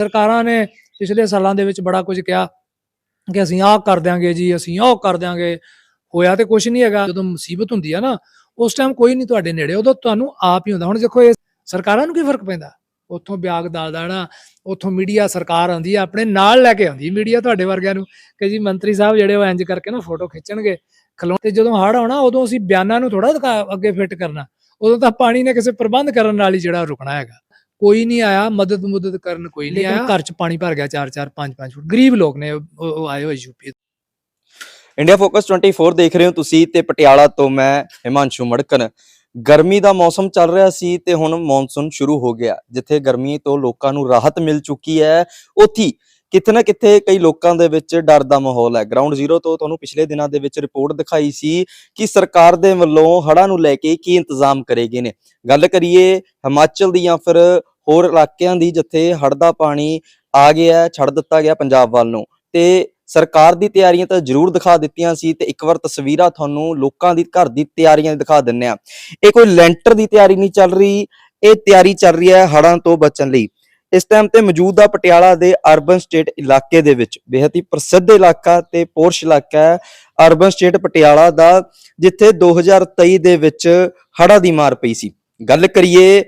ਸਰਕਾਰਾਂ ਨੇ ਪਿਛਲੇ ਸਾਲਾਂ ਦੇ ਵਿੱਚ ਬੜਾ ਕੁਝ ਕਿਹਾ ਕਿ ਅਸੀਂ ਆਹ ਕਰ ਦਿਆਂਗੇ ਜੀ, ਅਸੀਂ ਉਹ ਕਰ ਦਿਆਂਗੇ। ਹੋਇਆ ਤੇ ਕੁਝ ਨਹੀਂ ਹੈਗਾ। ਜਦੋਂ ਮੁਸੀਬਤ ਹੁੰਦੀ ਆ ਨਾ, ਉਸ ਟਾਈਮ ਕੋਈ ਨਹੀਂ ਤੁਹਾਡੇ ਨੇੜੇ, ਉਦੋਂ ਤੁਹਾਨੂੰ ਆਪ ਹੀ ਹੁੰਦਾ। ਹੁਣ ਦੇਖੋ ਇਹ ਸਰਕਾਰਾਂ ਨੂੰ ਕੀ ਫ਼ਰਕ ਪੈਂਦਾ? ਉੱਥੋਂ ਬਿਆਗ ਦਾਲ ਦਾਣਾ ਉੱਥੋਂ ਮੀਡੀਆ ਸਰਕਾਰ ਆਉਂਦੀ ਆ, ਆਪਣੇ ਨਾਲ ਲੈ ਕੇ ਆਉਂਦੀ ਮੀਡੀਆ ਤੁਹਾਡੇ ਵਰਗਿਆਂ ਨੂੰ ਕਿ ਜੀ ਮੰਤਰੀ ਸਾਹਿਬ ਜਿਹੜੇ ਉਹ ਇੰਜ ਕਰਕੇ ਨਾ ਫੋਟੋ ਖਿੱਚਣਗੇ ਖਲੋ ਤੇ ਜਦੋਂ ਹੜ ਆਉਣਾ, ਉਦੋਂ ਅਸੀਂ ਬਿਆਨਾਂ ਨੂੰ ਥੋੜਾ ਅੱਗੇ ਫਿੱਟ ਕਰਨਾ। ਉਦੋਂ ਤਾਂ ਪਾਣੀ ਨੇ ਕਿਸੇ ਪ੍ਰਬੰਧ ਕਰਨ ਨਾਲ ਹੀ ਜਿਹੜਾ ਰੁਕਣਾ ਹੈਗਾ। ਕੋਈ ਨਹੀਂ ਆਇਆ ਮਦਦ ਮੁਦਦ ਕਰਨ ਕੋਈ ਨਹੀਂ ਆਇਆ। ਘਰ 'ਚ ਪਾਣੀ ਭਰ ਗਿਆ 4 4 5 5 ਫੁੱਟ। ਗਰੀਬ ਲੋਕ ਨੇ ਉਹ ਆਏ ਹੋਏ ਯੂਪੀ ਇੰਡੀਆ ਫੋਕਸ 24 ਦੇਖ ਰਹੇ ਹੋ ਤੁਸੀਂ ਤੇ ਪਟਿਆਲਾ ਤੋਂ ਮੈਂ ਹਿਮਾਂਸ਼ੂ ਮੜਕਨ। ਗਰਮੀ ਦਾ ਮੌਸਮ ਚੱਲ ਰਿਹਾ ਸੀ ਤੇ ਹੁਣ ਮੌਨਸੂਨ ਸ਼ੁਰੂ ਹੋ ਗਿਆ। ਜਿੱਥੇ ਗਰਮੀ ਤੋਂ ਲੋਕਾਂ ਨੂੰ ਰਾਹਤ ਮਿਲ ਚੁੱਕੀ ਹੈ ਉੱਥੀ ਕਿਤੇ ਨਾ ਕਿਤੇ ਕਈ ਲੋਕਾਂ ਦੇ ਵਿੱਚ ਡਰ ਦਾ ਮਾਹੌਲ ਹੈ। ਗਰਾਊਂਡ ਜ਼ੀਰੋ ਤੋਂ ਤੁਹਾਨੂੰ ਪਿਛਲੇ ਦਿਨਾਂ ਦੇ ਵਿੱਚ ਰਿਪੋਰਟ ਦਿਖਾਈ ਸੀ ਕਿ ਸਰਕਾਰ ਦੇ ਵੱਲੋਂ ਹੜ੍ਹਾਂ ਨੂੰ ਲੈ ਕੇ ਕੀ ਇੰਤਜ਼ਾਮ ਕਰੇ ਗਏ ਨੇ। ਗੱਲ ਕਰੀਏ ਹਿਮਾਚਲ ਦੀ ਜਾਂ ਫਿਰ ਹੋਰ ਇਲਾਕਿਆਂ ਦੀ ਜਿੱਥੇ ਹੜ ਦਾ ਪਾਣੀ ਆ ਗਿਆ ਛੱਡ ਦਿੱਤਾ ਗਿਆ ਪੰਜਾਬ ਵੱਲ ਨੂੰ। ਤੇ ਸਰਕਾਰ ਦੀ ਤਿਆਰੀਆਂ ਤਾਂ ਜ਼ਰੂਰ ਦਿਖਾ ਦਿੱਤੀਆਂ ਸੀ ਤੇ ਇੱਕ ਵਾਰ ਤਸਵੀਰਾਂ ਤੁਹਾਨੂੰ ਲੋਕਾਂ ਦੀ, ਘਰ ਦੀ ਤਿਆਰੀਆਂ ਦਿਖਾ ਦਿੰਨੇ ਆ ਇਹ ਕੋਈ ਲੈਂਟਰ ਦੀ ਤਿਆਰੀ ਨਹੀਂ ਚੱਲ ਰਹੀ, ਇਹ ਤਿਆਰੀ ਚੱਲ ਰਹੀ ਹੈ ਹੜ੍ਹਾਂ ਤੋਂ ਬਚਣ ਲਈ। ਇਸ ਟਾਈਮ ਤੇ ਮੌਜੂਦ ਆ ਪਟਿਆਲਾ ਦੇ ਅਰਬਨ ਸਟੇਟ ਇਲਾਕੇ ਦੇ ਵਿੱਚ, ਬੇਹੱਦ ਹੀ ਪ੍ਰਸਿੱਧ ਇਲਾਕਾ ਤੇ ਪੋਰਸ਼ ਇਲਾਕਾ ਹੈ ਅਰਬਨ ਸਟੇਟ ਪਟਿਆਲਾ ਦਾ, ਜਿੱਥੇ 2023 ਦੇ ਵਿੱਚ ਹੜ੍ਹਾਂ ਦੀ ਮਾਰ ਪਈ ਸੀ। ਗੱਲ ਕਰੀਏ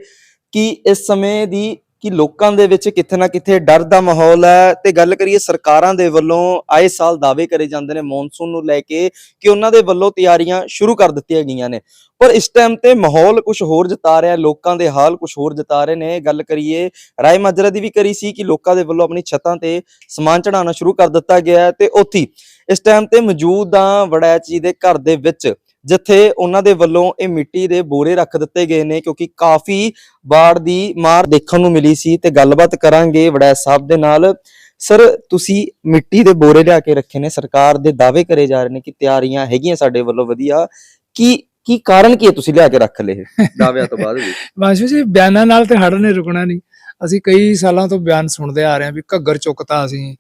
ਕਿ ਇਸ ਸਮੇਂ ਦੀ ਕਿ ਲੋਕਾਂ ਦੇ ਵਿੱਚ ਕਿੱਥੇ ਨਾ ਕਿੱਥੇ ਡਰ ਦਾ ਮਾਹੌਲ ਹੈ ਤੇ ਗੱਲ ਕਰੀਏ ਸਰਕਾਰਾਂ ਦੇ ਵੱਲੋਂ ਆਏ ਸਾਲ ਦਾਅਵੇ ਕਰੇ ਜਾਂਦੇ ਨੇ ਮੌਨਸੂਨ ਨੂੰ ਲੈ ਕੇ ਕਿ ਉਹਨਾਂ ਦੇ ਵੱਲੋਂ ਤਿਆਰੀਆਂ ਸ਼ੁਰੂ ਕਰ ਦਿੱਤੀਆਂ ਗਈਆਂ ਨੇ। ਪਰ ਇਸ ਟਾਈਮ ਤੇ ਮਾਹੌਲ ਕੁਝ ਹੋਰ ਜਤਾ ਰਿਹਾ, ਲੋਕਾਂ ਦੇ ਹਾਲ ਕੁਝ ਹੋਰ ਜਤਾ ਰਹੇ ਨੇ। ਗੱਲ ਕਰੀਏ, ਰਾਏ ਮਾਜਰਾ ਦੀ ਵੀ ਕਰੀ ਸੀ ਕਿ ਲੋਕਾਂ ਦੇ ਵੱਲੋਂ ਆਪਣੀ ਛੱਤਾਂ ਤੇ ਸਮਾਨ ਚੜਾਉਣਾ ਸ਼ੁਰੂ ਕਰ ਦਿੱਤਾ ਗਿਆ ਹੈ ਤੇ ਉੱਥੇ ਇਸ ਟਾਈਮ ਤੇ ਮੌਜੂਦ ਆ ਵੜੈਚ ਜੀ ਦੇ ਘਰ ਦੇ ਵਿੱਚ ਜਿੱਥੇ ਉਹਨਾਂ ਦੇ ਵੱਲੋਂ ਇਹ ਮਿੱਟੀ ਦੇ ਬੋਰੇ ਰੱਖ ਦਿੱਤੇ ਗਏ ਨੇ, ਕਿਉਂਕਿ ਕਾਫੀ ਬਾੜ ਦੀ ਮਾਰ ਦੇਖਣ ਨੂੰ ਮਿਲੀ ਸੀ ਤੇ ਗੱਲਬਾਤ ਕਰਾਂਗੇ ਵੜੈਚ ਸਾਹਿਬ ਦੇ ਨਾਲ। ਸਰ, ਤੁਸੀਂ ਮਿੱਟੀ ਦੇ ਬੋਰੇ ਲਿਆ ਕੇ ਰੱਖੇ ਨੇ, ਸਰਕਾਰ ਦੇ ਦਾਅਵੇ ਕਰੇ ਜਾ ਰਹੇ ਨੇ ਕਿ ਤਿਆਰੀਆਂ ਹੈਗੀਆਂ ਸਾਡੇ ਵੱਲੋਂ ਵਧੀਆ। ਕੀ ਕੀ ਕਾਰਨ ਕੀ ਹੈ ਤੁਸੀਂ ਲਿਆ ਕੇ ਰੱਖ ਲਏ ਦਾਅਵਿਆਂ ਤੋਂ ਬਾਅਦ ਵੀ? ਵਾਸ਼ੂ ਜੀ, ਬਿਆਨਾਂ ਨਾਲ ਤੇ ਹੜ ਨੇ ਰੁਕਣਾ ਨਹੀਂ। ਅਸੀਂ ਕਈ ਸਾਲਾਂ ਤੋਂ ਬਿਆਨ ਸੁਣਦੇ ਆ ਰਹੇ ਹਾਂ ਵੀ ਘੱਗਰ ਚੁੱਕਤਾ ਅਸੀਂ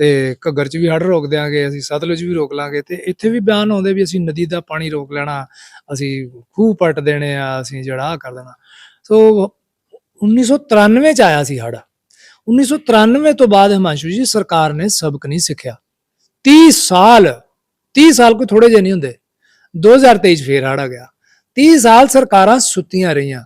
ਤੇ ਘੱਗਰ 'ਚ ਵੀ ਹੜ ਰੋਕ ਦਿਆਂਗੇ, ਅਸੀਂ ਸਤਲੁਜ ਵੀ ਰੋਕ ਲਾਂਗੇ ਤੇ ਇੱਥੇ ਵੀ ਬਿਆਨ ਆਉਂਦੇ ਵੀ ਅਸੀਂ ਨਦੀ ਦਾ ਪਾਣੀ ਰੋਕ ਲੈਣਾ, ਅਸੀਂ ਖੂਹ ਪੱਟ ਦੇਣੇ ਆ, ਅਸੀਂ ਜਿਹੜਾ ਆਹ ਕਰ ਦੇਣਾ। ਸੋ 1993 ਚ ਆਇਆ ਸੀ ਹੜ 1993 ਤੋਂ ਬਾਅਦ ਹਿਮਾਂਸ਼ੂ ਜੀ ਸਰਕਾਰ ਨੇ ਸਬਕ ਨਹੀਂ ਸਿੱਖਿਆ। 30 ਸਾਲ 30 ਸਾਲ ਕੋਈ ਥੋੜੇ ਜਿਹੇ ਨਹੀਂ ਹੁੰਦੇ। 2023 ਚ ਫੇਰ ਹੜ ਆ ਗਿਆ। 30 ਸਾਲ ਸਰਕਾਰਾਂ ਸੁੱਤੀਆਂ ਰਹੀਆਂ।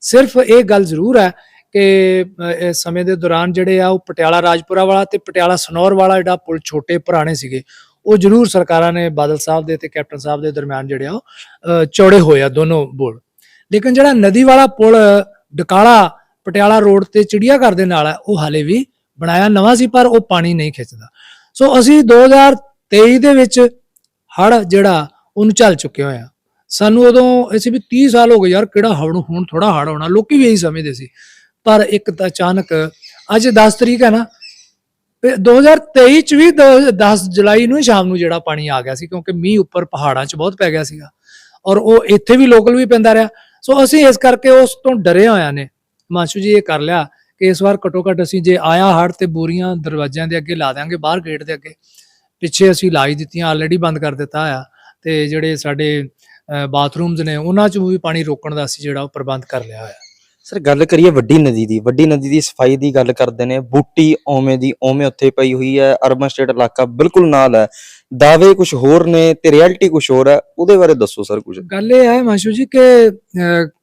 ਸਿਰਫ ਇਹ ਗੱਲ ਜ਼ਰੂਰ ਹੈ ਕਿ ਇਸ ਸਮੇਂ ਦੇ ਦੌਰਾਨ ਜਿਹੜੇ ਆ ਉਹ ਪਟਿਆਲਾ ਰਾਜਪੁਰਾ ਵਾਲਾ ਤੇ ਪਟਿਆਲਾ ਸਨੌਰ ਵਾਲਾ ਜਿਹੜਾ ਪੁਲ ਛੋਟੇ ਪੁਰਾਣੇ ਸੀਗੇ ਉਹ ਜ਼ਰੂਰ ਸਰਕਾਰਾਂ ਨੇ ਬਾਦਲ ਸਾਹਿਬ ਦੇ ਤੇ ਕੈਪਟਨ ਸਾਹਿਬ ਦੇ ਦਰਮਿਆਨ ਜਿਹੜੇ ਆ ਉਹ, ਚੌੜੇ ਹੋਏ ਆ ਦੋਨੋਂ ਬੋਲ। ਲੇਕਿਨ ਜਿਹੜਾ ਨਦੀ ਵਾਲਾ ਪੁਲ ਡਕਾਲਾ ਪਟਿਆਲਾ ਰੋਡ ਤੇ ਚਿੜੀਆ ਘਰ ਦੇ ਨਾਲ ਹੈ ਉਹ ਹਾਲੇ ਵੀ ਬਣਾਇਆ ਨਵਾਂ ਸੀ ਪਰ ਉਹ ਪਾਣੀ ਨਹੀਂ ਖਿੱਚਦਾ। ਸੋ ਅਸੀਂ 2023 ਦੇ ਵਿੱਚ ਹੜ ਜਿਹੜਾ ਉਹਨੂੰ ਚੱਲ ਚੁੱਕੇ ਹੋਏ ਆ। ਸਾਨੂੰ ਉਦੋਂ ਅਸੀਂ ਵੀ 30 ਸਾਲ ਹੋ ਗਏ ਯਾਰ ਕਿਹੜਾ ਹੜ ਹੁਣ ਥੋੜਾ ਹੜ ਹੋਣਾ ਲੋਕੀ ਵੀ ਇਹੀ ਸਮਝਦੇ ਸੀ। ਪਰ ਇੱਕ ਤਾਂ ਅਚਾਨਕ ਅੱਜ 10 ਤਰੀਕ ਹੈ ਨਾ, ਤੇ 2023 ਚ ਵੀ 10 ਜੁਲਾਈ ਨੂੰ ਹੀ ਸ਼ਾਮ ਨੂੰ ਜਿਹੜਾ ਪਾਣੀ ਆ ਗਿਆ ਸੀ, ਕਿਉਂਕਿ ਮੀਂਹ ਉੱਪਰ ਪਹਾੜਾਂ 'ਚ ਬਹੁਤ ਪੈ ਗਿਆ ਸੀਗਾ। ਔਰ ਉਹ ਇੱਥੇ ਵੀ ਲੋਕਲ ਵੀ ਪੈਂਦਾ ਰਿਹਾ। ਸੋ ਅਸੀਂ ਇਸ ਕਰਕੇ ਉਸ ਤੋਂ ਡਰੇ ਹੋਇਆ ਨੇ। ਮਾਸ਼ੂ ਜੀ, ਇਹ ਕਰ ਲਿਆ ਕਿ ਇਸ ਵਾਰ ਘਟੋ ਘਟ ਅਸੀਂ ਜੇ ਆਇਆ ਹੜ ਤੇ ਬੋਰੀਆਂ ਦਰਵਾਜ਼ਿਆਂ ਦੇ ਅੱਗੇ ਲਾ ਦਿਆਂਗੇ, ਬਾਹਰ ਗੇਟ ਦੇ ਅੱਗੇ। ਪਿੱਛੇ ਅਸੀਂ ਲਾਈ ਦਿੱਤੀਆਂ ਆਲਰੇਡੀ ਬੰਦ ਕਰ ਦਿੱਤਾ ਆ। ਤੇ ਜਿਹੜੇ ਸਾਡੇ ਬਾਥਰੂਮਸ ਨੇ, ਉਹਨਾਂ 'ਚ ਵੀ ਪਾਣੀ ਰੋਕਣ ਦਾ ਅਸੀਂ ਜਿਹੜਾ ਉਹ ਪ੍ਰਬੰਧ ਕਰ ਲਿਆ ਹੋਇਆ। ਸਰ, ਗੱਲ ਕਰੀਏ ਵੱਡੀ ਨਦੀ ਦੀ, ਵੱਡੀ ਨਦੀ ਦੀ ਸਫ਼ਾਈ ਦੀ ਗੱਲ ਕਰਦੇ ਨੇ, ਬੂਟੀ ਓਵੇਂ ਦੀ ਓਵੇਂ ਉੱਥੇ ਪਈ ਹੋਈ ਹੈ ਅਰਬਨ ਸਟੇਟ ਇਲਾਕਾ ਬਿਲਕੁਲ ਨਾਲ ਹੈ। ਦਾਅਵੇ ਕੁਝ ਹੋਰ ਨੇ ਤੇ ਰਿਐਲਿਟੀ ਕੁਝ ਹੋਰ ਹੈ, ਉਹਦੇ ਬਾਰੇ ਦੱਸੋ ਸਰ ਕੁਝ ਗੱਲ ਇਹ ਹੈ ਮਾਸ਼ੂ ਜੀ ਕਿ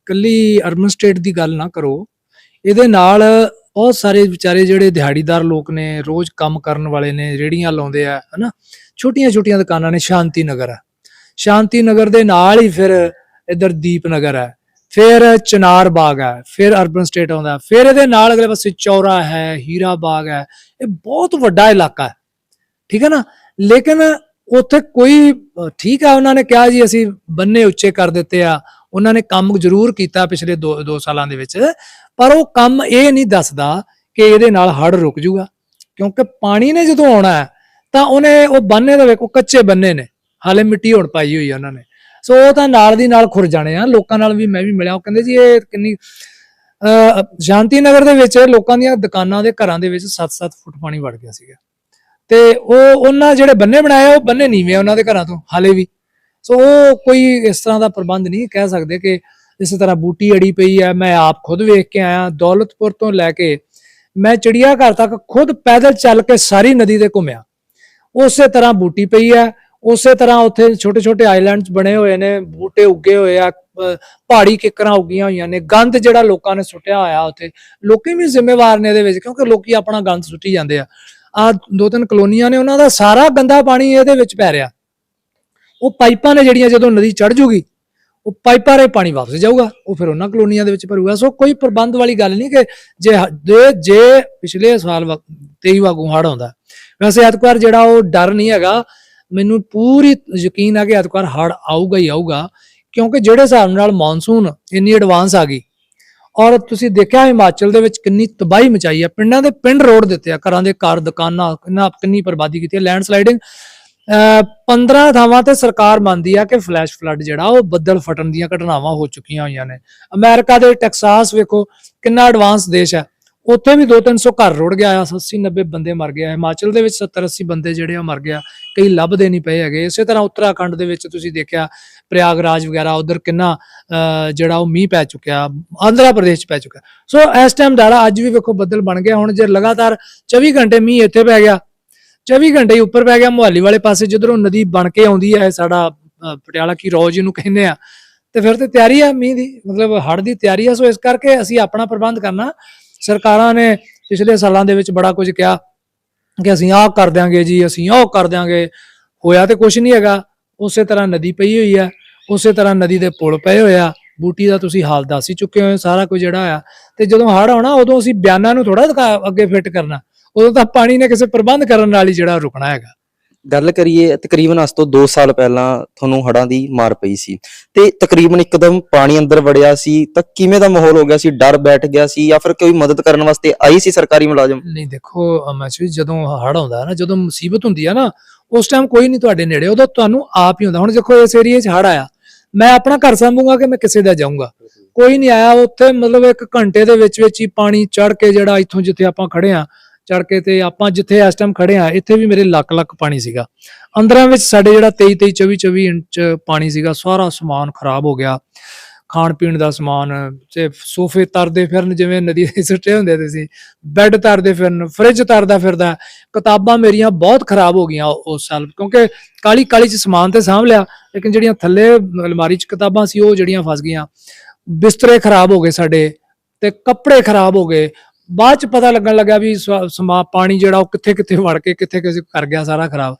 ਕੱਲੀ ਅਰਬਨ ਸਟੇਟ ਦੀ ਗੱਲ ਨਾ ਕਰੋ, ਇਹਦੇ ਨਾਲ ਬਹੁਤ ਸਾਰੇ ਵਿਚਾਰੇ ਜਿਹੜੇ ਦਿਹਾੜੀਦਾਰ ਲੋਕ ਨੇ, ਰੋਜ਼ ਕੰਮ ਕਰਨ ਵਾਲੇ ਨੇ ਰੇੜੀਆਂ ਲਾਉਂਦੇ ਆ, ਹਨਾ? ਛੋਟੀਆਂ ਛੋਟੀਆਂ ਦੁਕਾਨਾਂ ਨੇ ਸ਼ਾਂਤੀ ਨਗਰ ਹੈ। ਸ਼ਾਂਤੀ ਨਗਰ ਦੇ ਨਾਲ ਹੀ ਫਿਰ ਇਧਰ ਦੀਪ ਨਗਰ ਹੈ। ਫਿਰ ਚਨਾਰ ਬਾਗ ਹੈ, ਫਿਰ ਅਰਬਨ ਸਟੇਟ ਆਉਂਦਾ ਫਿਰ ਇਹਦੇ ਨਾਲ ਅਗਲੇ ਪਾਸੇ ਚੌਰਾ ਹੈ, ਹੀਰਾ ਬਾਗ ਹੈ, ਇਹ ਬਹੁਤ ਵੱਡਾ ਇਲਾਕਾ ਹੈ, ਠੀਕ ਹੈ ਨਾ? ਲੇਕਿਨ ਉੱਥੇ ਕੋਈ ਠੀਕ ਆ ਉਹਨਾਂ ਨੇ ਕਿਹਾ ਜੀ, ਅਸੀਂ ਬੰਨੇ ਉੱਚੇ ਕਰ ਦਿੱਤੇ ਆ, ਉਹਨਾਂ ਨੇ ਕੰਮ ਜ਼ਰੂਰ ਕੀਤਾ ਪਿਛਲੇ 2 2 ਸਾਲਾਂ ਦੇ ਵਿੱਚ, ਪਰ ਉਹ ਕੰਮ ਇਹ ਨਹੀਂ ਦੱਸਦਾ ਕਿ ਇਹਦੇ ਨਾਲ ਹੜ ਰੁਕ ਜੂਗਾ ਕਿਉਂਕਿ ਪਾਣੀ ਨੇ ਜਦੋਂ ਆਉਣਾ ਤਾਂ ਉਹਨੇ ਉਹ ਬੰਨੇ ਦੇ ਵੇਖੋ, ਕੱਚੇ ਬੰਨੇ ਨੇ, ਹਾਲੇ ਮਿੱਟੀ ਹੋਣ ਪਾਈ ਹੋਈ ਆ ਉਹਨਾਂ ਨੇ। ਸੋ ਉਹ ਤਾਂ ਨਾਲ ਦੀ ਨਾਲ ਖੁਰ ਜਾਣੇ ਆ। ਲੋਕਾਂ ਨਾਲ ਵੀ ਮੈਂ ਵੀ ਮਿਲਿਆ। ਉਹ ਕਹਿੰਦੇ ਜੀ, ਇਹ ਕਿੰਨੀ ਸ਼ਾਂਤੀ ਨਗਰ ਦੇ ਵਿੱਚ ਲੋਕਾਂ ਦੀਆਂ ਦੁਕਾਨਾਂ ਦੇ ਘਰਾਂ ਦੇ ਵਿੱਚ 7-7 ਫੁੱਟ ਪਾਣੀ ਵੜ ਗਿਆ ਸੀਗਾ। ਤੇ ਉਹ, ਉਹਨਾਂ ਜਿਹੜੇ ਬੰਨੇ ਬਣਾਏ ਉਹ ਬੰਨੇ ਨੀਵੇਂ ਉਹਨਾਂ ਦੇ ਘਰਾਂ ਤੋਂ, ਹਾਲੇ ਵੀ। ਸੋ ਉਹ ਕੋਈ ਇਸ ਤਰ੍ਹਾਂ ਦਾ ਪ੍ਰਬੰਧ ਨਹੀਂ ਕਹਿ ਸਕਦੇ ਕਿ ਇਸੇ ਤਰ੍ਹਾਂ ਬੂਟੀ ਅੜੀ ਪਈ ਹੈ ਮੈਂ ਆਪ ਖੁਦ ਵੇਖ ਕੇ ਆਇਆ, ਦੌਲਤਪੁਰ ਤੋਂ ਲੈ ਕੇ ਮੈਂ ਚਿੜੀਆ ਘਰ ਤੱਕ ਖੁਦ ਪੈਦਲ ਚੱਲ ਕੇ ਸਾਰੀ ਨਦੀ ਤੇ ਘੁੰਮਿਆ। ਉਸੇ ਤਰ੍ਹਾਂ ਬੂਟੀ ਪਈ ਹੈ ਉਸੇ ਤਰ੍ਹਾਂ ਉੱਥੇ ਛੋਟੇ ਛੋਟੇ ਆਈਲੈਂਡਸ ਬਣੇ ਹੋਏ ਨੇ, ਬੂਟੇ ਉੱਗੇ ਹੋਏ ਆ ਪਹਾੜੀ ਕਿਕਰਾਂ ਉੱਗੀਆਂ ਹੋਈਆਂ ਨੇ ਗੰਦ ਜਿਹੜਾ ਲੋਕਾਂ ਨੇ ਸੁੱਟਿਆ ਹੋਇਆ ਉੱਥੇ, ਲੋਕੀ ਵੀ ਜ਼ਿੰਮੇਵਾਰ ਨੇ ਇਹਦੇ ਵਿੱਚ ਕਿਉਂਕਿ ਲੋਕੀ ਆਪਣਾ ਗੰਦ ਸੁੱਟੀ ਜਾਂਦੇ ਆ। ਆ ਦੋ ਤਿੰਨ ਕਲੋਨੀਆਂ ਨੇ, ਉਹਨਾਂ ਦਾ ਸਾਰਾ ਗੰਦਾ ਪਾਣੀ ਇਹਦੇ ਵਿੱਚ ਪੈ ਰਿਹਾ। ਉਹ ਪਾਈਪਾਂ ਨੇ ਜਿਹੜੀਆਂ ਜਦੋਂ ਨਦੀ ਚੜ ਜੂਗੀ, ਉਹ ਪਾਈਪਾਂ ਰੇ ਪਾਣੀ ਵਾਪਸ ਜਾਊਗਾ, ਉਹ ਫਿਰ ਉਹਨਾਂ ਕਲੋਨੀਆਂ ਦੇ ਵਿੱਚ ਭਰੂਗਾ। ਸੋ ਕੋਈ ਪ੍ਰਬੰਧ ਵਾਲੀ ਗੱਲ ਨਹੀਂ ਕਿ ਜੇ ਜੇ- ਪਿਛਲੇ ਸਾਲ ਵਕ- 23 ਵਾਂਗੂ ਹੜ ਆਉਂਦਾ। ਵੈਸੇ ਐਤਵਾਰ ਜਿਹੜਾ ਉਹ ਡਰ ਨਹੀਂ ਹੈਗਾ ਮੈਨੂੰ ਪੂਰੀ ਯਕੀਨ ਹੈ ਕਿ ਐਤਵਾਰ ਹੜ ਆਊਗਾ ਹੀ ਆਊਗਾ, ਕਿਉਂਕਿ ਜਿਹੜੇ ਹਿਸਾਬ ਨਾਲ ਮੌਨਸੂਨ ਇੰਨੀ ਐਡਵਾਂਸ ਆ ਗਈ, ਔਰ ਤੁਸੀਂ ਦੇਖਿਆ ਹਿਮਾਚਲ ਦੇ ਵਿੱਚ ਕਿੰਨੀ ਤਬਾਹੀ ਮਚਾਈ ਹੈ ਪਿੰਡਾਂ ਦੇ ਪਿੰਡ ਰੋਡ ਦਿੱਤੇ ਆ, ਘਰਾਂ ਦੇ ਘਰ, ਦੁਕਾਨਾਂ, ਕਿੰਨਾ, ਕਿੰਨੀ ਬਰਬਾਦੀ ਕੀਤੀ ਹੈ ਲੈਂਡ ਸਲਾਈਡਿੰਗ 15 ਥਾਵਾਂ ਤੇ ਸਰਕਾਰ ਮੰਨਦੀ ਆ ਕਿ ਫਲੈਸ਼ ਫਲੱਡ ਜਿਹੜਾ ਉਹ ਬੱਦਲ ਫਟਣ ਦੀਆਂ ਘਟਨਾਵਾਂ ਹੋ ਚੁੱਕੀਆਂ ਹੋਈਆਂ ਨੇ। ਅਮਰੀਕਾ ਦੇ ਟੈਕਸਾਸ ਵੇਖੋ ਕਿੰਨਾ ਐਡਵਾਂਸ ਦੇਸ਼ ਹੈ ਉੱਥੇ ਵੀ 2-300 ਘਰ ਰੁੜ ਗਿਆ ਆ 80-90 ਬੰਦੇ ਮਰ ਗਏ ਹਿਮਾਚਲ ਦੇ ਵਿੱਚ 70-80 ਬੰਦੇ ਜਿਹੜੇ ਆ ਮਰ ਗਿਆ ਕਈ ਲੱਭਦੇ ਨਹੀਂ ਪਏ ਹੈਗੇ। ਇਸੇ ਤਰ੍ਹਾਂ ਉੱਤਰਾਖੰਡ ਦੇ ਵਿੱਚ ਤੁਸੀਂ ਦੇਖਿਆ ਪ੍ਰਯਾਗਰਾਜ ਵਗੈਰਾ ਉਧਰ ਕਿੰਨਾ ਅਹ, ਜਿਹੜਾ ਉਹ ਮੀਂਹ ਪੈ ਚੁੱਕਿਆ ਆਂਧਰਾ ਪ੍ਰਦੇਸ਼ ਪੈ ਚੁੱਕਿਆ। ਸੋ ਇਸ ਟਾਈਮ ਡਾਲਾ ਅੱਜ ਵੀ ਵੇਖੋ ਬੱਦਲ ਬਣ ਗਿਆ। ਹੁਣ ਜੇ ਲਗਾਤਾਰ 24 ਘੰਟੇ ਮੀਂਹ ਇੱਥੇ ਪੈ ਗਿਆ 24 ਘੰਟੇ ਹੀ ਉੱਪਰ ਪੈ ਗਿਆ। ਮੁਹਾਲੀ ਵਾਲੇ ਪਾਸੇ ਜਿੱਧਰੋਂ ਨਦੀ ਬਣ ਕੇ ਆਉਂਦੀ ਹੈ ਸਾਡਾ ਪਟਿਆਲਾ ਕੀ ਰੋਜ਼ ਇਹਨੂੰ ਕਹਿੰਦੇ ਆ। ਤੇ ਫਿਰ ਤੇ ਤਿਆਰੀ ਆ ਮੀਂਹ ਦੀ ਮਤਲਬ ਹੜ੍ਹ ਦੀ ਤਿਆਰੀ ਆ। ਸੋ ਇਸ ਕਰਕੇ ਅਸੀਂ ਆਪਣਾ ਪ੍ਰਬੰਧ ਕਰਨਾ ਸਰਕਾਰਾਂ ਨੇ ਪਿਛਲੇ ਸਾਲਾਂ ਦੇ ਵਿੱਚ ਬੜਾ ਕੁਝ ਕਿਹਾ ਕਿ ਅਸੀਂ ਆਹ ਕਰ ਦਿਆਂਗੇ ਜੀ, ਅਸੀਂ ਉਹ ਕਰ ਦਿਆਂਗੇ। ਹੋਇਆ ਤੇ ਕੁਝ ਨਹੀਂ ਹੈਗਾ। ਉਸੇ ਤਰ੍ਹਾਂ ਨਦੀ ਪਈ ਹੋਈ ਹੈ। ਉਸੇ ਤਰ੍ਹਾਂ ਨਦੀ ਦੇ ਪੁਲ ਪਏ ਹੋਏ ਆ। ਬੂਟੀ ਦਾ ਤੁਸੀਂ ਹਾਲ ਦੱਸ ਹੀ ਚੁੱਕੇ ਹੋ, ਸਾਰਾ ਕੁਝ ਜਿਹੜਾ ਆ ਤੇ ਜਦੋਂ ਹੜ੍ਹ ਆਉਣਾ, ਉਦੋਂ ਅਸੀਂ ਬਿਆਨਾਂ ਨੂੰ ਥੋੜਾ ਅੱਗੇ ਫਿੱਟ ਕਰਨਾ। ਉਦੋਂ ਤਾਂ ਪਾਣੀ ਨੇ ਕਿਸੇ ਪ੍ਰਬੰਧ ਕਰਨ ਨਾਲ ਹੀ ਜਿਹੜਾ ਰੁਕਣਾ ਹੈਗਾ। ਗੱਲ ਕਰੀਏ, ਤਕਰੀਬਨ ਅੱਜ ਤੋਂ 2 ਸਾਲ ਪਹਿਲਾਂ ਤੁਹਾਨੂੰ ਹੜਾਂ ਦੀ ਮਾਰ ਪਈ ਸੀ। ਤੇ ਤਕਰੀਬਨ ਇੱਕਦਮ ਪਾਣੀ ਅੰਦਰ ਵੜਿਆ ਸੀ, ਤਾਂ ਕਿਵੇਂ ਦਾ ਮਾਹੌਲ ਹੋ ਗਿਆ ਸੀ? ਡਰ ਬੈਠ ਗਿਆ ਸੀ ਜਾਂ ਫਿਰ ਕੋਈ ਮਦਦ ਕਰਨ ਵਾਸਤੇ ਆਈ ਸੀ ਸਰਕਾਰੀ ਮੁਲਾਜ਼ਮ? ਨਹੀਂ, ਦੇਖੋ ਮੈਸੇਜ ਜਦੋਂ ਹੜ ਆਉਂਦਾ ਨਾ, ਜਦੋਂ ਮੁਸੀਬਤ ਹੁੰਦੀ ਆ ਨਾ, ਉਸ ਟਾਈਮ ਕੋਈ ਨਹੀਂ ਤੁਹਾਡੇ ਨੇੜੇ, ਉਦੋਂ ਤੁਹਾਨੂੰ ਆਪ ਹੀ ਹੁੰਦਾ। ਹੁਣ ਦੇਖੋ, ਇਸ ਏਰੀਏ 'ਚ ਹੜ ਆਇਆ। ਮੈਂ ਆਪਣਾ ਘਰ ਸੰਭੂਗਾ ਕਿ ਮੈਂ ਕਿਸੇ ਦਾ ਜਾਊਂਗਾ? ਕੋਈ ਨਹੀਂ ਆਇਆ, ਉੱਥੇ ਮਤਲਬ ਇੱਕ ਘੰਟੇ ਦੇ ਵਿੱਚ ਵਿੱਚ ਹੀ ਪਾਣੀ ਚੜ ਕੇ ਜਿਹੜਾ ਇੱਥੋਂ ਜਿੱਥੇ ਆਪਾਂ ਖੜੇ ਆ ਚੜਕੇ ਤੇ ਆਪਾਂ ਜਿੱਥੇ ਇਸ ਟਾਈਮ ਖੜੇ ਆ ਇੱਥੇ ਵੀ ਮੇਰੇ ਲੱਕ ਲੱਕ ਪਾਣੀ ਸੀਗਾ। ਅੰਦਰਾਂ ਵਿੱਚ ਸਾਡੇ ਜਿਹੜਾ 23 23 24 24 ਇੰਚ ਪਾਣੀ ਸੀਗਾ, ਸਾਰਾ ਸਮਾਨ ਖਰਾਬ ਹੋ ਗਿਆ। ਖਾਣ ਪੀਣ ਦਾ ਸਮਾਨ, ਤੇ ਸੋਫੇ ਤਰਦੇ ਫਿਰਨ ਜਿਵੇਂ ਨਦੀ ਦੇ ਸੁੱਟੇ ਹੁੰਦੇ ਤੇ ਬੈੱਡ ਤਰਦੇ ਫਿਰਨ, ਫ੍ਰਿਜ ਤਰਦਾ ਫਿਰਦਾ, ਕਿਤਾਬਾਂ ਮੇਰੀਆਂ ਬਹੁਤ ਖਰਾਬ ਹੋ ਗਈਆਂ ਉਸ ਸਾਲ, ਕਿਉਂਕਿ ਕਾਲੀ ਕਾਲੀ ਚ ਸਮਾਨ ਤੇ ਸਾਂਭ ਲਿਆ, ਲੇਕਿਨ ਜਿਹੜੀਆਂ ਥੱਲੇ ਅਲਮਾਰੀ ਚ ਕਿਤਾਬਾਂ ਸੀ ਉਹ ਜਿਹੜੀਆਂ ਫਸ ਗਈਆਂ। ਬਿਸਤਰੇ ਖਰਾਬ ਹੋ ਗਏ ਸਾਡੇ, ਤੇ ਕੱਪੜੇ ਖਰਾਬ ਹੋ ਗਏ ਬਾਅਦ ਚ ਪਤਾ ਲੱਗਣ ਲੱਗਾ ਵੀ ਸਮਾ ਪਾਣੀ ਜਿਹੜਾ ਉਹ ਕਿੱਥੇ ਕਿੱਥੇ ਵੜ ਕੇ ਕਿੱਥੇ ਕਿੱਥੇ ਕਰ ਗਿਆ ਸਾਰਾ ਖਰਾਬ।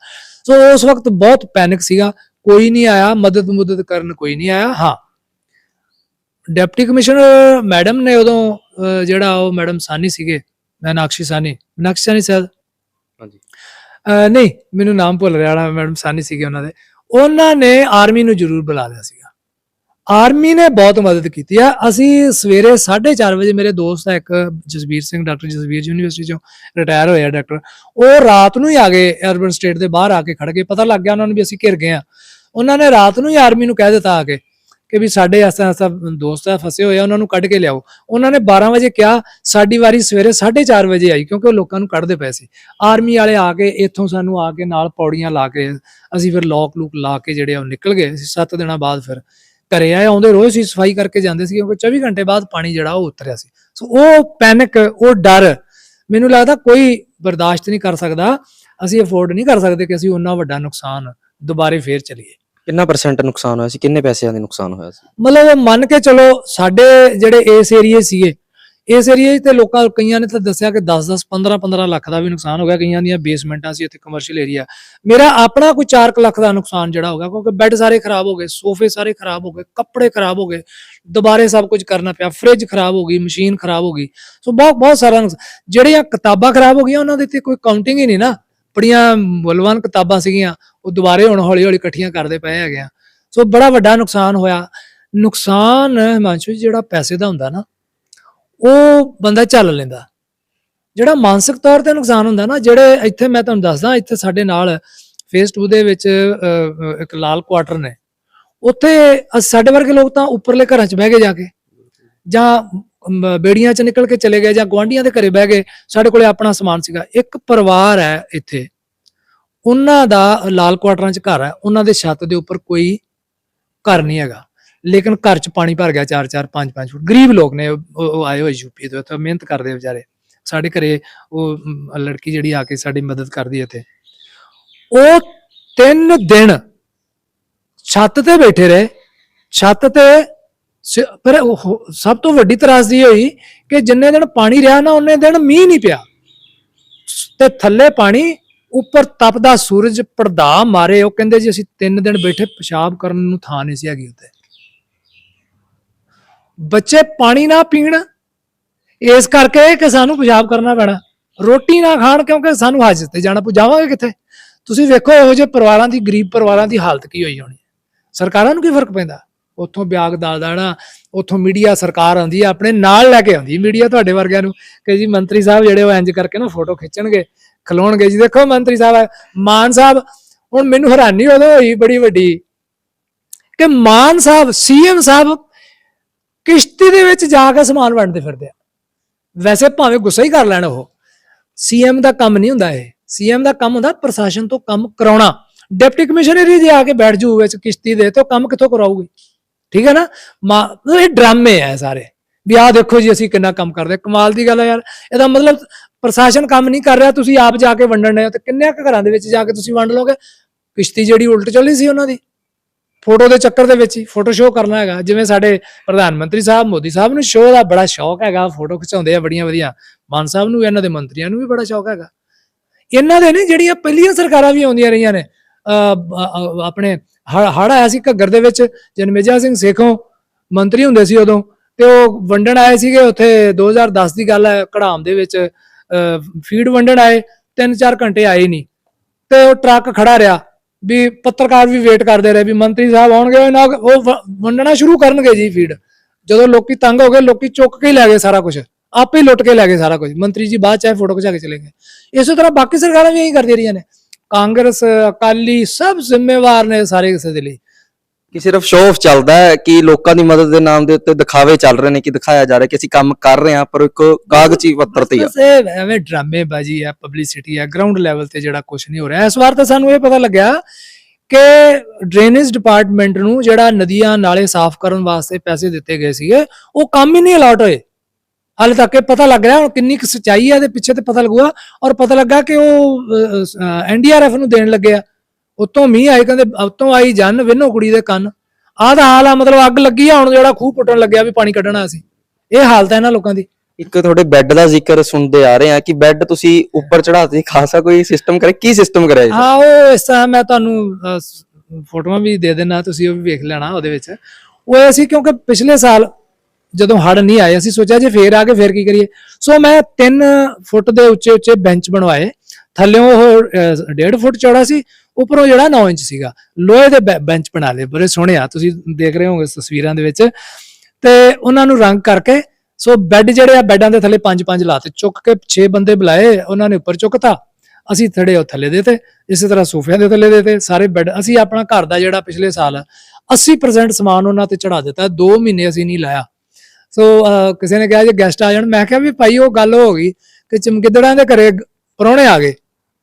ਸੋ ਉਸ ਵਕਤ ਬਹੁਤ ਪੈਨਿਕ ਸੀਗਾ। ਕੋਈ ਨਹੀਂ ਆਇਆ ਮਦਦ ਮੁਦਦ ਕਰਨ ਕੋਈ ਨਹੀਂ ਆਇਆ। ਹਾਂ। ਡਿਪਟੀ ਕਮਿਸ਼ਨਰ ਮੈਡਮ ਨੇ ਉਦੋਂ ਜਿਹੜਾ ਉਹ ਮੈਡਮ ਸਾਨੀ ਸੀਗੇ ਮੀਨਾਕਸ਼ੀ ਸਾਨੀ ਮੀਨਾਕਸ਼ੀ ਸਾਨੀ ਸਾਹਿਬ ਹਾਂਜੀ। ਨਹੀਂ ਮੈਨੂੰ ਨਾਮ ਭੁੱਲ ਰਿਹਾ ਮੈਡਮ ਸਾਨੀ ਸੀਗੇ ਉਹਨਾਂ ਦੇ। ਉਹਨਾਂ ਨੇ ਆਰਮੀ ਨੂੰ ਜ਼ਰੂਰ ਬੁਲਾ ਲਿਆ ਸੀਗਾ। ਆਰਮੀ ਨੇ ਬਹੁਤ ਮਦਦ ਕੀਤੀ ਆ। ਅਸੀਂ ਸਵੇਰੇ 4:30 ਵਜੇ ਮੇਰੇ ਦੋਸਤ ਆ ਇੱਕ ਜਸਵੀਰ ਸਿੰਘ, ਡਾਕਟਰ ਜਸਵੀਰ ਯੂਨੀਵਰਸਿਟੀ ਚੋਂ ਰਿਟਾਇਰ ਹੋਇਆ ਡਾਕਟਰ। ਉਹ ਰਾਤ ਨੂੰ ਹੀ ਆ ਗਏ ਅਰਬਨ ਸਟੇਟ ਦੇ ਬਾਹਰ ਆ ਕੇ ਖੜ ਗਏ। ਪਤਾ ਲੱਗ ਗਿਆ ਉਹਨਾਂ ਨੂੰ ਵੀ ਅਸੀਂ ਘਿਰ ਗਏ ਆ। ਉਹਨਾਂ ਨੇ ਰਾਤ ਨੂੰ ਹੀ ਆਰਮੀ ਨੂੰ ਕਹਿ ਦਿੱਤਾ ਆ ਕੇ ਕਿ ਵੀ ਸਾਡੇ ਐਸਾ ਐਸਾ ਦੋਸਤ ਆ, ਫਸੇ ਹੋਏ ਆ, ਉਹਨਾਂ ਨੂੰ ਕੱਢ ਕੇ ਲਿਆਓ। ਉਹਨਾਂ ਨੇ 12 ਵਜੇ ਕਿਹਾ, ਸਾਡੀ ਵਾਰੀ ਸਵੇਰੇ 4:30 ਵਜੇ ਆਈ ਕਿਉਂਕਿ ਉਹ ਲੋਕਾਂ ਨੂੰ ਕੱਢਦੇ ਪਏ ਸੀ। ਆਰਮੀ ਵਾਲੇ ਆ ਕੇ ਇੱਥੋਂ ਸਾਨੂੰ ਆ ਕੇ ਨਾਲ ਪੌੜੀਆਂ ਲਾ ਕੇ ਅਸੀਂ ਫਿਰ ਲੋਕ ਲੂਕ ਲਾ ਕੇ ਜਿਹੜੇ ਆ ਉਹ ਨਿਕਲ ਗਏ। ਅਸੀਂ 7 ਦਿਨਾਂ ਬਾਅਦ ਫਿਰ ਘਰੇ ਆਏ ਆਉਂਦੇ ਰੋਜ਼ ਹੀ ਸਫ਼ਾਈ ਕਰਕੇ ਜਾਂਦੇ ਸੀ ਕਿਉਂਕਿ 24 ਘੰਟੇ ਬਾਅਦ ਪਾਣੀ ਜਿਹੜਾ ਉਹ ਉਤਰਿਆ ਸੀ। ਸੋ ਉਹ ਪੈਨਿਕ ਉਹ ਡਰ ਮੈਨੂੰ ਲੱਗਦਾ ਕੋਈ ਬਰਦਾਸ਼ਤ ਨਹੀਂ ਕਰ ਸਕਦਾ ਅਸੀਂ ਅਫੋਰਡ ਨਹੀਂ ਕਰ ਸਕਦੇ ਕਿ ਅਸੀਂ ਉਹਨਾਂ ਵੱਡਾ ਨੁਕਸਾਨ ਦੁਬਾਰੇ ਫੇਰ ਚਲੀਏ। ਕਿੰਨਾ ਪਰਸੈਂਟ ਨੁਕਸਾਨ ਹੋਇਆ ਸੀ? ਕਿੰਨੇ ਪੈਸਿਆਂ ਦੇ ਨੁਕਸਾਨ ਹੋਇਆ ਸੀ? ਮਤਲਬ ਮੰਨ ਕੇ ਚਲੋ ਸਾਡੇ ਜਿਹੜੇ ਇਸ ਏਰੀਏ ਸੀਗੇ ਇਸ ਏਰੀਏ 'ਚ ਤੇ ਲੋਕਾਂ ਕਈਆਂ ਨੇ ਤਾਂ ਦੱਸਿਆ ਕਿ 10 10 15 15 ਲੱਖ ਦਾ ਵੀ ਨੁਕਸਾਨ ਹੋ ਗਿਆ। ਕਈਆਂ ਦੀਆਂ ਬੇਸਮੈਂਟਾਂ ਸੀ, ਇੱਥੇ ਕਮਰਸ਼ੀਅਲ ਏਰੀਆ ਮੇਰਾ ਆਪਣਾ ਕੋਈ 4 ਲੱਖ ਦਾ ਨੁਕਸਾਨ ਜਿਹੜਾ ਹੋ ਗਿਆ, ਕਿਉਂਕਿ ਬੈੱਡ ਸਾਰੇ ਖਰਾਬ ਹੋ ਗਏ, ਸੋਫੇ ਸਾਰੇ ਖਰਾਬ ਹੋ ਗਏ, ਕੱਪੜੇ ਖਰਾਬ ਹੋ ਗਏ, ਦੁਬਾਰੇ ਸਭ ਕੁਝ ਕਰਨਾ ਪਿਆ ਫ੍ਰਿਜ ਖਰਾਬ ਹੋ ਗਈ ਮਸ਼ੀਨ ਖਰਾਬ ਹੋ ਗਈ। ਸੋ ਬਹੁਤ ਬਹੁਤ ਸਾਰਾ ਨੁਕਸ- ਜਿਹੜੀਆਂ ਕਿਤਾਬਾਂ ਖਰਾਬ ਹੋ ਗਈਆਂ, ਉਹਨਾਂ ਦੇ ਤੇ ਕੋਈ ਕਾਊਂਟਿੰਗ ਹੀ ਨਹੀਂ ਨਾ। ਬੜੀਆਂ ਮੁੱਲਵਾਨ ਕਿਤਾਬਾਂ ਸੀਗੀਆਂ, ਉਹ ਦੁਬਾਰੇ ਹੁਣ ਹੌਲੀ ਹੌਲੀ ਇਕੱਠੀਆਂ ਕਰਦੇ ਪਏ ਹੈਗੇ ਆ। ਸੋ ਬੜਾ ਵੱਡਾ ਨੁਕਸਾਨ ਹੋਇਆ। ਨੁਕਸਾਨ, ਹਿਮਾਂਸ਼ੂ ਜੀ, ਜਿਹੜਾ ਪੈਸੇ ਦਾ ਹੁੰਦਾ ਨਾ ਉਹ ਬੰਦਾ ਚੱਲ ਲੈਂਦਾ। ਜਿਹੜਾ ਮਾਨਸਿਕ ਤੌਰ ਤੇ ਨੁਕਸਾਨ ਹੁੰਦਾ ਨਾ ਜਿਹੜੇ ਇੱਥੇ ਮੈਂ ਤੁਹਾਨੂੰ ਦੱਸਦਾ ਇੱਥੇ ਸਾਡੇ ਨਾਲ ਫੇਸ 2 ਦੇ ਵਿੱਚ ਅਹ, ਇੱਕ ਲਾਲ ਕੁਆਟਰ ਨੇ। ਉੱਥੇ ਸਾਡੇ ਵਰਗੇ ਲੋਕ ਤਾਂ ਉੱਪਰਲੇ ਘਰਾਂ 'ਚ ਬਹਿ ਗਏ ਜਾ ਕੇ। ਜਾਂ ਬੇੜੀਆਂ 'ਚ ਨਿਕਲ ਕੇ ਚਲੇ ਗਏ ਜਾਂ ਗੁਆਂਢੀਆਂ ਦੇ ਘਰੇ ਬਹਿ ਗਏ ਸਾਡੇ ਕੋਲੇ ਆਪਣਾ ਸਮਾਨ ਸੀਗਾ। ਇੱਕ ਪਰਿਵਾਰ ਹੈ ਇੱਥੇ। ਉਹਨਾਂ ਦਾ ਲਾਲ ਕੁਆਟਰਾਂ 'ਚ ਘਰ ਹੈ। ਉਹਨਾਂ ਦੇ ਛੱਤ ਦੇ ਉੱਪਰ ਕੋਈ ਘਰ ਨਹੀਂ ਹੈਗਾ। ਲੇਕਿਨ ਘਰ 'ਚ ਪਾਣੀ ਭਰ ਗਿਆ 4-4 5-5 ਫੁੱਟ। ਗਰੀਬ ਲੋਕ ਨੇ, ਉਹ ਆਏ ਹੋਏ ਯੂਪੀ ਤੋਂ, ਇੱਥੇ ਮਿਹਨਤ ਕਰਦੇ ਵਿਚਾਰੇ। ਸਾਡੇ ਘਰੇ ਉਹ ਲੜਕੀ ਜਿਹੜੀ ਆ ਕੇ ਸਾਡੀ ਮਦਦ ਕਰਦੀ ਇੱਥੇ। ਉਹ ਤਿੰਨ ਦਿਨ ਛੱਤ ਤੇ ਬੈਠੇ ਰਹੇ। ਛੱਤ ਤੇ ਸ- ਪਰ ਸਭ ਤੋਂ ਵੱਡੀ ਤਰਾਸਦੀ ਹੋਈ ਕਿ ਜਿੰਨੇ ਦਿਨ ਪਾਣੀ ਰਿਹਾ ਨਾ, ਉਹਨੇ ਦਿਨ ਮੀਂਹ ਨਹੀਂ ਪਿਆ। ਤੇ ਥੱਲੇ ਪਾਣੀ, ਉੱਪਰ ਤਪਦਾ ਸੂਰਜ ਪਰਦਾ ਮਾਰੇ। ਉਹ ਕਹਿੰਦੇ ਜੀ ਅਸੀਂ ਤਿੰਨ ਦਿਨ ਬੈਠੇ, ਪਿਸ਼ਾਬ ਕਰਨ ਨੂੰ ਥਾਂ ਨਹੀਂ ਸੀ ਹੈਗੀ ਉੱਤੇ ਬੱਚੇ ਪਾਣੀ ਨਾ ਪੀਣ, ਇਸ ਕਰਕੇ ਕਿ ਸਾਨੂੰ ਪੰਜਾਬ ਕਰਨਾ ਪੈਣਾ। ਰੋਟੀ ਨਾ ਖਾਣ ਕਿਉਂਕਿ ਸਾਨੂੰ ਹਾਜਤ ਤੇ ਜਾਣਾ ਪੁਜਾਵਾਂਗੇ ਕਿੱਥੇ? ਤੁਸੀਂ ਵੇਖੋ ਇਹੋ ਜਿਹੇ ਪਰਿਵਾਰਾਂ ਦੀ, ਗਰੀਬ ਪਰਿਵਾਰਾਂ ਦੀ ਹਾਲਤ ਕੀ ਹੋਈ ਹੋਣੀ। ਸਰਕਾਰਾਂ ਨੂੰ ਕੀ ਫ਼ਰਕ ਪੈਂਦਾ? ਉੱਥੋਂ ਬਿਆਗ ਦਾਲ ਦਾਣਾ, ਉੱਥੋਂ ਮੀਡੀਆ ਸਰਕਾਰ ਆਉਂਦੀ ਹੈ ਆਪਣੇ ਨਾਲ ਲੈ ਕੇ ਆਉਂਦੀ ਮੀਡੀਆ ਤੁਹਾਡੇ ਵਰਗਿਆਂ ਨੂੰ ਕਿ ਜੀ ਮੰਤਰੀ ਸਾਹਿਬ ਜਿਹੜੇ ਉਹ ਇੰਜ ਕਰਕੇ ਨਾ ਫੋਟੋ ਖਿੱਚਣਗੇ, ਖਲੋਣਗੇ ਜੀ। ਦੇਖੋ ਮੰਤਰੀ ਸਾਹਿਬ, ਮਾਨ ਸਾਹਿਬ, ਹੁਣ ਮੈਨੂੰ ਹੈਰਾਨੀ ਉਦੋਂ ਹੋਈ ਬੜੀ ਵੱਡੀ ਕਿ ਮਾਨ ਸਾਹਿਬ, ਸੀਐਮ ਸਾਹਿਬ ਕਿਸ਼ਤੀ ਦੇ ਵਿੱਚ ਜਾ ਕੇ ਸਮਾਨ ਵੰਡਦੇ ਫਿਰਦੇ ਆ। ਵੈਸੇ ਭਾਵੇਂ ਗੁੱਸਾ ਹੀ ਕਰ ਲੈਣ ਉਹ। ਸੀਐਮ ਦਾ ਕੰਮ ਨਹੀਂ ਹੁੰਦਾ ਇਹ। ਸੀਐਮ ਦਾ ਕੰਮ ਹੁੰਦਾ ਪ੍ਰਸ਼ਾਸਨ ਤੋਂ ਕੰਮ ਕਰਾਉਣਾ। ਡਿਪਟੀ ਕਮਿਸ਼ਨਰ ਹੀ ਜੇ ਆ ਕੇ ਬੈਠ ਜੂ ਵਿੱਚ ਕਿਸ਼ਤੀ ਦੇ, ਤੇ ਉਹ ਕੰਮ ਕਿੱਥੋਂ ਕਰਾਊਗੀ? ਠੀਕ ਹੈ ਨਾ? ਮਾ- ਇਹ ਡਰਾਮੇ ਆ ਸਾਰੇ। ਵੀ ਆਹ ਦੇਖੋ ਜੀ, ਅਸੀਂ ਕਿੰਨਾ ਕੰਮ ਕਰਦੇ ਕਮਾਲ ਦੀ ਗੱਲ ਹੈ ਯਾਰ। ਇਹਦਾ ਮਤਲਬ ਪ੍ਰਸ਼ਾਸਨ ਕੰਮ ਨਹੀਂ ਕਰ ਰਿਹਾ। ਤੁਸੀਂ ਆਪ ਜਾ ਕੇ ਵੰਡਣ ਨੇ ਤੇ ਕਿੰਨੇ ਕੁ ਘਰਾਂ ਦੇ ਵਿੱਚ ਜਾ ਕੇ ਤੁਸੀਂ ਵੰਡ ਲਓਗੇ? ਕਿਸ਼ਤੀ ਜਿਹੜੀ ਉਲਟ ਚੱਲੀ ਸੀ ਉਹਨਾਂ ਦੀ। ਫੋਟੋ ਦੇ ਚੱਕਰ ਦੇ ਵਿੱਚ ਹੀ ਫੋਟੋ ਸ਼ੋਅ ਕਰਨਾ ਹੈਗਾ। ਜਿਵੇਂ ਸਾਡੇ ਪ੍ਰਧਾਨ ਮੰਤਰੀ ਸਾਹਿਬ ਮੋਦੀ ਸਾਹਿਬ ਨੂੰ ਸ਼ੋਅ ਦਾ ਬੜਾ ਸ਼ੌਕ ਹੈਗਾ। ਫੋਟੋ ਖਿਚਾਉਂਦੇ ਆ ਬੜੀਆਂ ਵਧੀਆ। ਮਾਨ ਸਾਹਿਬ ਨੂੰ ਇਹਨਾਂ ਦੇ ਮੰਤਰੀਆਂ ਨੂੰ ਵੀ ਬੜਾ ਸ਼ੌਕ ਹੈਗਾ। ਇਹਨਾਂ ਦੇ ਨਹੀਂ ਜਿਹੜੀਆਂ ਪਹਿਲੀਆਂ ਸਰਕਾਰਾਂ ਵੀ ਆਉਂਦੀਆਂ ਰਹੀਆਂ ਨੇ ਅਹ, ਆਪਣੇ ਹੜ ਆਇਆ ਸੀ ਘੱਗਰ ਦੇ ਵਿੱਚ ਜਨਮੇਜਾ ਸਿੰਘ ਸੇਖੋਂ ਮੰਤਰੀ ਹੁੰਦੇ ਸੀ ਉਦੋਂ ਤੇ ਉਹ ਵੰਡਣ ਆਏ ਸੀਗੇ ਉੱਥੇ 2010 ਦੀ ਗੱਲ ਹੈ ਕੜਾਮ ਦੇ ਵਿੱਚ ਫੀਡ ਵੰਡਣ ਆਏ 3-4 ਘੰਟੇ ਆਏ ਨਹੀਂ। ਤੇ ਉਹ ਟਰੱਕ ਖੜਾ ਰਿਹਾ। ਵੀ ਪੱਤਰਕਾਰ ਵੀ ਵੇਟ ਕਰਦੇ ਰਹੇ ਵੀ ਮੰਤਰੀ ਸਾਹਿਬ ਆਉਣਗੇ ਨਾ ਉਹ ਵੰਡਣਾ ਸ਼ੁਰੂ ਕਰਨਗੇ ਜੀ ਫੀਡ ਜਦੋਂ ਲੋਕੀ ਤੰਗ ਹੋ ਗਏ, ਲੋਕੀ ਚੁੱਕ ਕੇ ਲੈ ਗਏ ਸਾਰਾ ਕੁਝ ਆਪੇ ਹੀ ਲੁੱਟ ਕੇ ਲੈ ਗਏ ਸਾਰਾ ਕੁਝ ਮੰਤਰੀ ਜੀ ਬਾਅਦ ਚਾਹੇ ਫੋਟੋ ਖਿਚਾ ਕੇ ਚਲੇ ਗਏ। ਇਸੇ ਤਰ੍ਹਾਂ ਬਾਕੀ ਸਰਕਾਰਾਂ ਵੀ ਇਹੀ ਕਰਦੀਆਂ ਰਹੀਆਂ ਨੇ। ਕਾਂਗਰਸ, ਅਕਾਲੀ ਸਭ ਜ਼ਿੰਮੇਵਾਰ ਨੇ ਸਾਰੇ ਕਿਸੇ ਦੇ ਲਈ। ਕਿ ਸਿਰਫ ਸ਼ੋਅ ਚੱਲਦਾ ਹੈ ਕਿ ਲੋਕਾਂ ਦੀ ਮਦਦ ਦੇ ਨਾਮ ਦੇ ਉੱਤੇ ਦਿਖਾਵੇ ਚੱਲ ਰਹੇ ਨੇ, ਕਿ ਦਿਖਾਇਆ ਜਾ ਰਿਹਾ ਕਿ ਅਸੀਂ ਕੰਮ ਕਰ ਰਹੇ ਹਾਂ, ਪਰ ਇੱਕ ਕਾਗਜ਼ੀ ਪੱਤਰ ਤੇ ਆ। ਬਸ ਇਹ ਐਵੇਂ ਡਰਾਮੇ ਬਾਜੀ ਪਬਲਿਸਿਟੀ ਹੈ ਗਰਾਊਂਡ ਲੈਵਲ ਤੇ ਜਿਹੜਾ ਕੁਝ ਨਹੀਂ ਹੋ ਰਿਹਾ। ਇਸ ਵਾਰ ਤਾਂ ਸਾਨੂੰ ਇਹ ਪਤਾ ਲੱਗਿਆ ਕਿ ਡਰੇਨੇਜ ਡਿਪਾਰਟਮੈਂਟ ਨੂੰ ਜਿਹੜਾ ਨਦੀਆਂ ਨਾਲੇ ਸਾਫ਼ ਕਰਨ ਵਾਸਤੇ ਪੈਸੇ ਦਿੱਤੇ ਗਏ ਸੀਗੇ, ਉਹ ਕੰਮ ਹੀ ਨਹੀਂ ਅਲਾਟ ਹੋਏ। ਹਾਲੇ ਤੱਕ ਇਹ ਪਤਾ ਲੱਗ ਰਿਹਾ, ਹੁਣ ਕਿੰਨੀ ਕੁ ਸੱਚਾਈ ਹੈ ਇਹਦੇ ਪਿੱਛੇ ਤੇ ਪਤਾ ਲੱਗੂਗਾ, ਔਰ ਪਤਾ ਲੱਗਾ ਕਿ ਉਹ ਐਨਡੀਆਰਐਫ ਨੂੰ ਦੇਣ ਲੱਗੇ ਆ। ਉਤੋਂ ਮੀਂਹ ਆਏ ਕਹਿੰਦੇ ਉਤੋਂ ਆਈ ਜਨ ਵਿਨੋ ਕੁੜੀ ਦੇ ਕੰਨ। ਆਹ ਦਾ ਹਾਲ ਆ ਮਤਲਬ ਅੱਗ ਲੱਗੀ ਆ ਹੁਣ ਜਿਹੜਾ ਖੂਹ ਪੁੱਟਣ ਲੱਗਿਆ ਵੀ ਪਾਣੀ ਕੱਢਣਾ ਸੀ ਇਹ ਹਾਲਤ ਹੈ ਇਹਨਾਂ ਲੋਕਾਂ ਦੀ। ਇੱਕ ਤੁਹਾਡੇ ਬੈੱਡ ਦਾ ਜ਼ਿਕਰ ਸੁਣਦੇ ਆ ਰਹੇ ਹਾਂ ਕਿ ਬੈੱਡ ਤੁਸੀਂ ਉੱਪਰ ਚੜਾਤੇ ਖਾਸਾ ਕੋਈ ਸਿਸਟਮ ਕਰੇ ਕੀ ਸਿਸਟਮ ਕਰਿਆ ਜੀ? ਹਾਂ ਉਹ ਇਸ ਤਰ੍ਹਾਂ ਮੈਂ ਤੁਹਾਨੂੰ ਫੋਟੋਆਂ ਵੀ ਦੇ ਦੇਣਾ ਤੁਸੀਂ ਉਹ ਵੀ ਵੇਖ ਲੈਣਾ ਉਹਦੇ ਵਿੱਚ। ਉਹ ਇਹ ਸੀ ਕਿਉਂਕਿ ਪਿਛਲੇ ਸਾਲ ਜਦੋਂ ਹੜ ਨਹੀਂ ਆਏ ਅਸੀਂ ਸੋਚਿਆ ਜੇ ਫੇਰ ਆ ਕੇ ਫੇਰ ਕੀ ਕਰੀਏ। ਸੋ ਮੈਂ 3 ਫੁੱਟ ਦੇ ਉੱਚੇ ਉੱਚੇ ਬੈਂਚ ਬਣਵਾਏ। ਥੱਲੇੋਂ ਉਹ 1.5 ਫੁੱਟ ਚੌੜਾ ਸੀ ਉੱਪਰੋਂ ਜਿਹੜਾ 9 ਇੰਚ ਸੀਗਾ। ਲੋਹੇ ਦੇ ਬੈਂਚ ਬਣਾ ਲਏ ਬੜੇ ਸੋਹਣੇ ਆ ਤੁਸੀਂ ਦੇਖ ਰਹੇ ਹੋਵੋਗੇ ਤਸਵੀਰਾਂ ਦੇ ਵਿੱਚ। ਤੇ ਉਹਨਾਂ ਨੂੰ ਰੰਗ ਕਰਕੇ ਸੋ ਬੈੱਡ ਜਿਹੜੇ ਆ ਬੈੱਡਾਂ ਦੇ ਥੱਲੇ ਪੰਜ ਪੰਜ ਲਾਤੇ ਚੁੱਕ ਕੇ 6 ਬੰਦੇ ਬੁਲਾਏ ਉਹਨਾਂ ਨੇ ਉੱਪਰ ਚੁੱਕਤਾ। ਅਸੀਂ ਥੜੇ ਉਹ ਥੱਲੇ ਦੇਤੇ ਇਸੇ ਤਰ੍ਹਾਂ ਸੋਫਿਆਂ ਦੇ ਥੱਲੇ ਦੇਤੇ ਸਾਰੇ ਬੈੱਡ ਅਸੀਂ ਆਪਣਾ ਘਰ ਦਾ ਜਿਹੜਾ ਪਿਛਲੇ ਸਾਲ 80% ਸਮਾਨ ਉਹਨਾਂ ਤੇ ਚੜਾ ਦਿੱਤਾ 2 ਮਹੀਨੇ ਅਸੀਂ ਨਹੀਂ ਲਾਇਆ। ਸੋ ਅਹ, ਕਿਸੇ ਨੇ ਕਿਹਾ ਜੇ ਗੈਸਟ ਆ ਜਾਣ ਮੈਂ ਕਿਹਾ ਵੀ ਭਾਈ ਉਹ ਗੱਲ ਹੋ ਗਈ ਕਿ ਚਮਗਿੱਦੜਾਂ ਦੇ ਘਰੇ ਪਰੌਣੇ ਆ ਗਏ।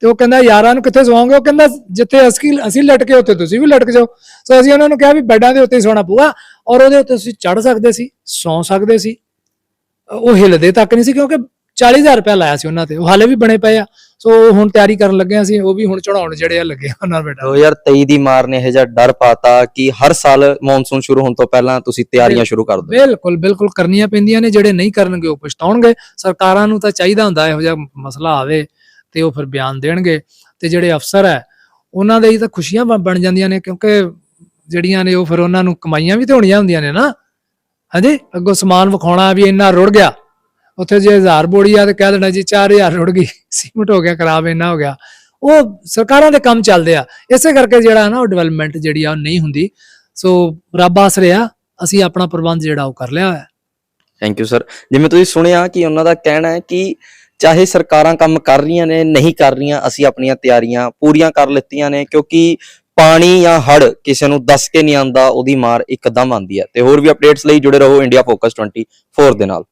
ਤੇ ਉਹ ਕਹਿੰਦਾ ਯਾਰਾਂ ਨੂੰ ਕਿੱਥੇ ਸਵਾਓਗੇ ਉਹ ਕਹਿੰਦਾ ਜਿੱਥੇ ਅਸੀਂ ਅਸੀਂ ਲਟਕੇ ਉੱਥੇ ਤੁਸੀਂ ਵੀ ਲਟਕ ਜਾਓ। ਸੋ ਅਸੀਂ ਉਹਨਾਂ ਨੂੰ ਕਿਹਾ ਵੀ ਬੈੱਡਾਂ ਦੇ ਉੱਤੇ ਹੀ ਸੌਣਾ ਪਊਗਾ ਔਰ ਉਹਦੇ ਉੱਤੇ ਤੁਸੀਂ ਚੜ ਸਕਦੇ ਸੀ ਸੌ ਸਕਦੇ ਸੀ। ਉਹ ਹਿੱਲਦੇ ਤੱਕ ਨਹੀਂ ਸੀ ਕਿਉਂਕਿ 40000 ਰੁਪਏ ਲਾਇਆ ਸੀ ਉਹਨਾਂ ਤੇ। ਉਹ ਹਾਲੇ ਵੀ ਬਣੇ ਪਏ ਆ। ਸੋ ਹੁਣ ਤਿਆਰੀ ਕਰਨ ਲੱਗੇ ਹਾਂ ਅਸੀਂ ਉਹ ਵੀ ਹੁਣ ਚੜਾਉਣ ਜਿਹੜੇ ਆ ਲੱਗੇ ਆ ਉਹਨਾਂ ਬੇਟਾ 2023 ਦੀ ਮਾਰ ਨੇ ਇਹ ਜਿਹਾ ਡਰ ਪਾਤਾ ਕਿ ਹਰ ਸਾਲ ਮੌਨਸੂਨ ਸ਼ੁਰੂ ਹੋਣ ਤੋਂ ਪਹਿਲਾਂ ਤੁਸੀਂ ਤਿਆਰੀਆਂ ਸ਼ੁਰੂ ਕਰ ਦਿਓ। ਬਿਲਕੁਲ ਬਿਲਕੁਲ ਕਰਨੀਆਂ ਪੈਂਦੀਆਂ ਨੇ। ਜਿਹੜੇ ਨਹੀਂ ਕਰਨਗੇ ਉਹ ਪਛਤਾਉਣਗੇ ਸਰਕਾਰਾਂ ਨੂੰ ਤਾਂ ਚਾਹੀਦਾ ਹੁੰਦਾ ਇਹੋ ਜਿਹਾ ਮਸਲਾ ਆਵੇ। ਤੇ ਉਹ ਫਿਰ ਬਿਆਨ ਦੇਣਗੇ। ਤੇ ਜਿਹੜੇ ਅਫਸਰ ਹੈ, ਉਹਨਾਂ ਦੇ ਹੀ ਤਾਂ ਖੁਸ਼ੀਆਂ ਬਣ- ਜਾਂਦੀਆਂ ਨੇ ਕਿਉਂਕਿ ਜਿਹੜੀਆਂ ਨੇ ਉਹ ਫਿਰ ਉਹਨਾਂ ਨੂੰ ਕਮਾਈਆਂ ਵੀ ਤੇ ਹੋਣੀਆਂ ਹੁੰਦੀਆਂ ਨੇ ਨਾ। ਹਾਂਜੀ? ਅੱਗੋਂ ਸਮਾਨ ਵਿਖਾਉਣਾ ਵੀ ਇੰਨਾ ਰੁੜ ਗਿਆ। ਉੱਥੇ ਜੇ 1000 ਬੋੜੀ ਆ ਤੇ ਕਹਿ ਦੇਣਾ ਜੀ 4000 ਰੁੜ ਗਈ, ਸੀਮਟ ਹੋ ਗਿਆ, ਖਰਾਬ ਇੰਨਾ ਹੋ ਗਿਆ। ਉਹ ਸਰਕਾਰਾਂ ਦੇ ਕੰਮ ਚੱਲਦੇ ਆ। ਇਸੇ ਕਰਕੇ ਜਿਹੜਾ ਨਾ ਉਹ ਡਿਵੈਲਪਮੈਂਟ ਜਿਹੜੀ ਆ ਉਹ ਨਹੀਂ ਹੁੰਦੀ। ਸੋ ਰੱਬ ਆਸਰੇ ਆ ਅਸੀਂ ਆਪਣਾ ਪ੍ਰਬੰਧ ਜਿਹੜਾ ਉਹ ਕਰ ਲਿਆ ਹੋਇਆ। ਥੈਂਕ ਯੂ ਸਰ ਜਿਵੇਂ ਤੁਸੀਂ ਸੁਣਿਆ ਕਿ ਉਹਨਾਂ ਦਾ ਕਹਿਣਾ ਹੈ ਕਿ ਚਾਹੇ ਸਰਕਾਰਾਂ ਕੰਮ ਕਰ ਰਹੀਆਂ ਨੇ, ਨਹੀਂ ਕਰ ਰਹੀਆਂ, ਅਸੀਂ ਆਪਣੀਆਂ ਤਿਆਰੀਆਂ ਪੂਰੀਆਂ ਕਰ ਲਿੱਤੀਆਂ ਨੇ, ਕਿਉਂਕਿ ਪਾਣੀ ਜਾਂ ਹੜ ਕਿਸੇ ਨੂੰ ਦੱਸ ਕੇ ਨਹੀਂ ਆਂਦਾ ਉਹਦੀ ਮਾਰ ਇੱਕਦਮ ਆਂਦੀ ਹੈ। ਤੇ ਹੋਰ ਵੀ ਅਪਡੇਟਸ ਲਈ ਜੁੜੇ ਰਹੋ ਇੰਡੀਆ ਫੋਕਸ 24 ਦੇ ਨਾਲ।